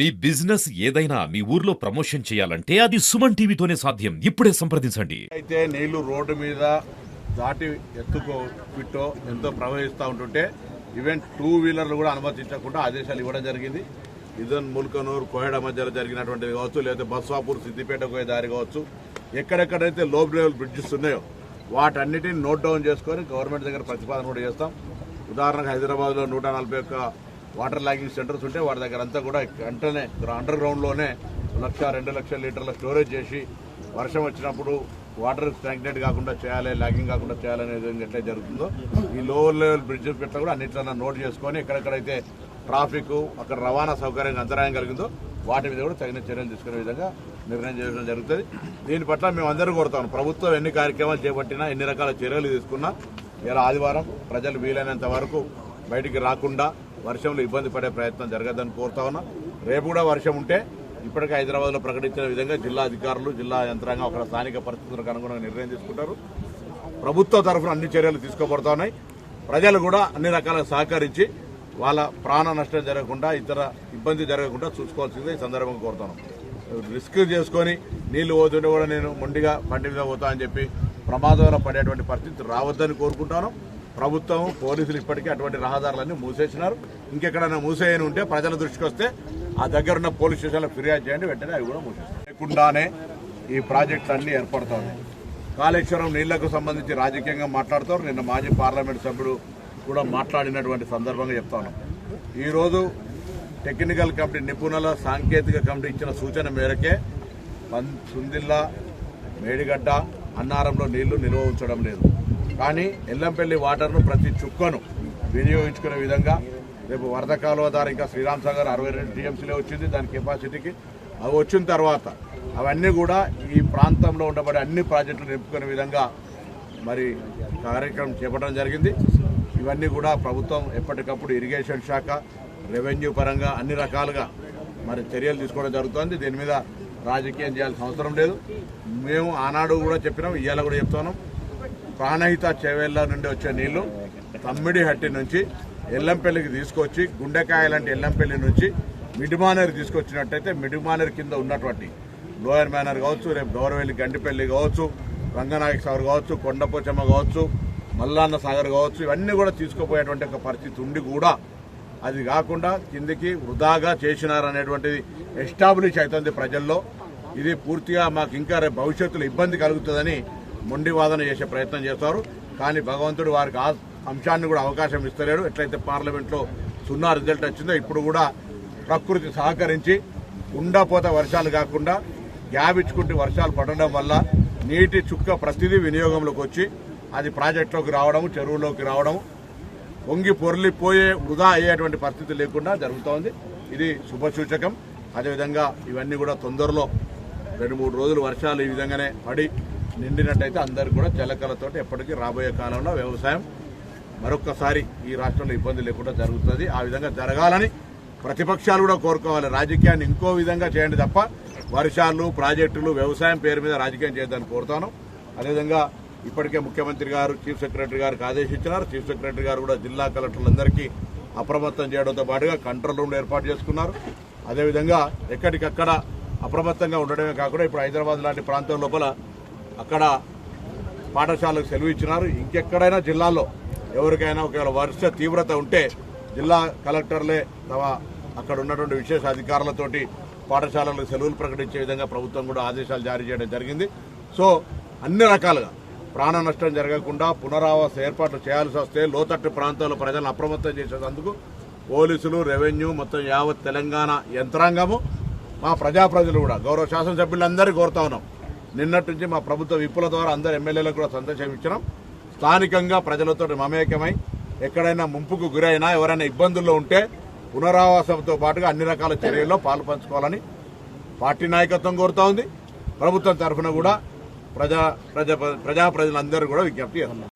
మీ business ఏదైనా మీ ఊర్లో promotion చేయాలంటే అది సుమన్ టీవీతోనే సాధ్యం. ఇప్పుడే సంప్రదించండి. అయితే నీళ్ళు రోడ్డు మీద దాటి ఎత్తుకో పిట్టో ఎంతో ప్రవహిస్తూ ఉంటుంటే ఈవెన్ టూ వీలర్లు కూడా అనుమతించకుండా ఆదేశాలు ఇవ్వడం జరిగింది. ఇదన్ ముల్కనూరు కోహెడ మధ్యలో జరిగినటువంటిది కావచ్చు లేదా బస్వాపూర్ సిద్దిపేట పోయే దారి కావచ్చు ఎక్కడెక్కడైతే లో లెవెల్ బ్రిడ్జెస్ ఉన్నాయో వాటన్నిటిని నోట్ డౌన్ చేసుకొని గవర్నమెంట్ దగ్గర ప్రతిపాదన కూడా చేస్తాం. ఉదాహరణకు హైదరాబాద్లో నూట నలభై ఒక్క వాటర్ లాగింగ్ సెంటర్స్ ఉంటే వాటి దగ్గర అంతా కూడా వెంటనే అండర్ గ్రౌండ్లోనే లక్ష రెండు లక్షల లీటర్ల స్టోరేజ్ చేసి వర్షం వచ్చినప్పుడు వాటర్ స్టాగ్నేట్ కాకుండా చేయాలి లాగింగ్ కాకుండా చేయాలనేది ఎట్లా జరుగుతుందో ఈ లోవర్ లెవెల్ బ్రిడ్జెస్ పెట్టా కూడా అన్నిట్లన్నా నోట్ చేసుకొని ఎక్కడెక్కడైతే ట్రాఫిక్ అక్కడ రవాణా సౌకర్యం అంతరాయం కలిగిందో వాటి మీద కూడా తగిన చర్యలు తీసుకునే విధంగా నిర్ణయం చేయడం జరుగుతుంది. దీని పట్ల మేము అందరూ కోరుతాం. ప్రభుత్వం ఎన్ని కార్యక్రమాలు చేపట్టినా ఎన్ని రకాల చర్యలు తీసుకున్నా ఇలా ఆదివారం ప్రజలు వీలైనంత వరకు బయటికి రాకుండా వర్షంలో ఇబ్బంది పడే ప్రయత్నం జరగదని కోరుతా ఉన్నా. రేపు కూడా వర్షం ఉంటే ఇప్పటికే హైదరాబాద్లో ప్రకటించిన విధంగా జిల్లా అధికారులు జిల్లా యంత్రాంగం అక్కడ స్థానిక పరిస్థితులకు అనుగుణంగా నిర్ణయం తీసుకుంటారు. ప్రభుత్వ తరఫున అన్ని చర్యలు తీసుకోబడతా ఉన్నాయి. ప్రజలు కూడా అన్ని రకాల సహకరించి వాళ్ళ ప్రాణ నష్టం జరగకుండా ఇతర ఇబ్బంది జరగకుండా చూసుకోవాల్సిందే ఈ సందర్భంగా కోరుతున్నాం రిస్క్ చేసుకొని నీళ్ళు పోతుంటే కూడా నేను మొండిగా బండి మీద పోతా అని చెప్పి ప్రమాదంలో పడేటువంటి పరిస్థితి రావద్దని కోరుకుంటాను ప్రభుత్వం పోలీసులు ఇప్పటికీ అటువంటి రహదారులన్నీ మూసేసినారు. ఇంకెక్కడైనా మూసేయని ఉంటే ప్రజల దృష్టికి వస్తే ఆ దగ్గర ఉన్న పోలీస్ స్టేషన్లో ఫిర్యాదు చేయండి వెంటనే అవి కూడా మూసేస్తారు. లేకుండానే ఈ ప్రాజెక్టులు అన్నీ ఏర్పడుతుంది కాళేశ్వరం నీళ్ళకు సంబంధించి రాజకీయంగా మాట్లాడుతారు. నిన్న మాజీ పార్లమెంట్ సభ్యుడు కూడా మాట్లాడినటువంటి సందర్భంగా చెప్తాను ఈరోజు టెక్నికల్ కమిటీ నిపుణుల సాంకేతిక కమిటీ ఇచ్చిన సూచన మేరకే సుందిల్లా మేడిగడ్డ అన్నారంలో నీళ్ళు నిల్వ ఉంచడం లేదు. కానీ ఎల్లంపల్లి వాటర్ను ప్రతి చుక్కను వినియోగించుకునే విధంగా రేపు వరద కాలువ ద్వారా ఇంకా శ్రీరామ్ సాగర్ అరవై రెండు టీఎంసీలే వచ్చింది దాని కెపాసిటీకి. అవి వచ్చిన తర్వాత అవన్నీ కూడా ఈ ప్రాంతంలో ఉండబడే అన్ని ప్రాజెక్టులు నింపుకునే విధంగా మరి కార్యక్రమం చేపట్టడం జరిగింది. ఇవన్నీ కూడా ప్రభుత్వం ఎప్పటికప్పుడు ఇరిగేషన్ శాఖ రెవెన్యూ పరంగా అన్ని రకాలుగా మరి చర్యలు తీసుకోవడం జరుగుతోంది. దీని మీద రాజకీయం చేయాల్సిన అవసరం లేదు. మేము ఆనాడు కూడా చెప్పినాం ఇవాళ కూడా చెప్తున్నాం. ప్రాణహిత చెవేళ్ళ నుండి వచ్చే నీళ్ళు తమ్మిడి హట్టి నుంచి ఎల్లంపల్లికి తీసుకొచ్చి గుండెకాయ లాంటి ఎల్లంపల్లి నుంచి మిడిమానేరు తీసుకొచ్చినట్టయితే మిడిమానేరు కింద ఉన్నటువంటి లోయర్ మేనర్ కావచ్చు రేపు గౌరవెల్లి గండిపల్లి కావచ్చు రంగనాయక సాగర్ కావచ్చు కొండపోచమ్మ కావచ్చు మల్లాన్న సాగర్ కావచ్చు ఇవన్నీ కూడా తీసుకుపోయేటువంటి ఒక పరిస్థితి ఉండి కూడా అది కాకుండా కిందికి వృధాగా చేసినారనేటువంటిది ఎస్టాబ్లిష్ అవుతుంది ప్రజల్లో. ఇది పూర్తిగా మాకు ఇంకా రేపు భవిష్యత్తులో ఇబ్బంది కలుగుతుందని మొండి వాదన చేసే ప్రయత్నం చేస్తారు. కానీ భగవంతుడు వారికి ఆ అంశాన్ని కూడా అవకాశం ఇస్తలేడు. ఎట్లయితే పార్లమెంట్లో సున్నా రిజల్ట్ వచ్చిందో ఇప్పుడు కూడా ప్రకృతి సహకరించి ఉండపోత వర్షాలు కాకుండా గ్యాప్ ఇచ్చుకుంటే వర్షాలు పడడం వల్ల నీటి చుక్క ప్రతిదీ వినియోగంలోకి వచ్చి అది ప్రాజెక్టులోకి రావడం చెరువులోకి రావడం వంగి పొర్లిపోయే వృధా అయ్యేటువంటి పరిస్థితి లేకుండా జరుగుతోంది. ఇది శుభసూచకం. అదేవిధంగా ఇవన్నీ కూడా తొందరలో రెండు మూడు రోజులు వర్షాలు ఈ విధంగానే పడి నిండినట్టయితే అందరూ కూడా జలకలతో ఎప్పటికీ రాబోయే కాలంలో వ్యవసాయం మరొక్కసారి ఈ రాష్ట్రంలో ఇబ్బంది లేకుండా జరుగుతుంది. ఆ విధంగా జరగాలని ప్రతిపక్షాలు కూడా కోరుకోవాలి. రాజకీయాన్ని ఇంకో విధంగా చేయండి తప్ప వర్షాలు ప్రాజెక్టులు వ్యవసాయం పేరు మీద రాజకీయం చేయొద్దని కోరుతాను. అదేవిధంగా ఇప్పటికే ముఖ్యమంత్రి గారు చీఫ్ సెక్రటరీ గారికి ఆదేశించినారు. చీఫ్ సెక్రటరీ గారు కూడా జిల్లా కలెక్టర్లందరికీ అప్రమత్తం చేయడంతో పాటుగా కంట్రోల్ రూమ్ ఏర్పాటు చేసుకున్నారు. అదేవిధంగా ఎక్కడికక్కడ అప్రమత్తంగా ఉండడమే కాకుండా ఇప్పుడు హైదరాబాద్ లాంటి ప్రాంతం లోపల అక్కడ పాఠశాలకు సెలవు ఇచ్చినారు. ఇంకెక్కడైనా జిల్లాలో ఎవరికైనా ఒకవేళ వర్ష తీవ్రత ఉంటే జిల్లా కలెక్టర్లే తమ అక్కడ ఉన్నటువంటి విశేష అధికారులతోటి పాఠశాలలకు సెలవులు ప్రకటించే విధంగా ప్రభుత్వం కూడా ఆదేశాలు జారీ చేయడం జరిగింది. సో అన్ని రకాలుగా ప్రాణ నష్టం జరగకుండా పునరావాస ఏర్పాట్లు చేయాల్సి వస్తే లోతట్టు ప్రాంతాల్లో ప్రజలను అప్రమత్తం చేసేందుకు పోలీసులు రెవెన్యూ మొత్తం యావత్ తెలంగాణ యంత్రాంగము. మా ప్రజాప్రజలు కూడా గౌరవ శాసనసభ్యులందరూ కోరుతా ఉన్నాం. నిన్నటి నుంచి మా ప్రభుత్వ విప్పుల ద్వారా అందరు ఎమ్మెల్యేలకు కూడా సంతోషం ఇచ్చినాం. స్థానికంగా ప్రజలతో మమేకమై ఎక్కడైనా ముంపుకు గురైనా ఎవరైనా ఇబ్బందుల్లో ఉంటే పునరావాసంతో పాటుగా అన్ని రకాల చర్యల్లో పాలు పంచుకోవాలని పార్టీ నాయకత్వం కోరుతా ఉంది. ప్రభుత్వం తరఫున కూడా ప్రజా ప్రజా ప్రజా ప్రజలందరూ కూడా విజ్ఞప్తి చేస్తున్నారు.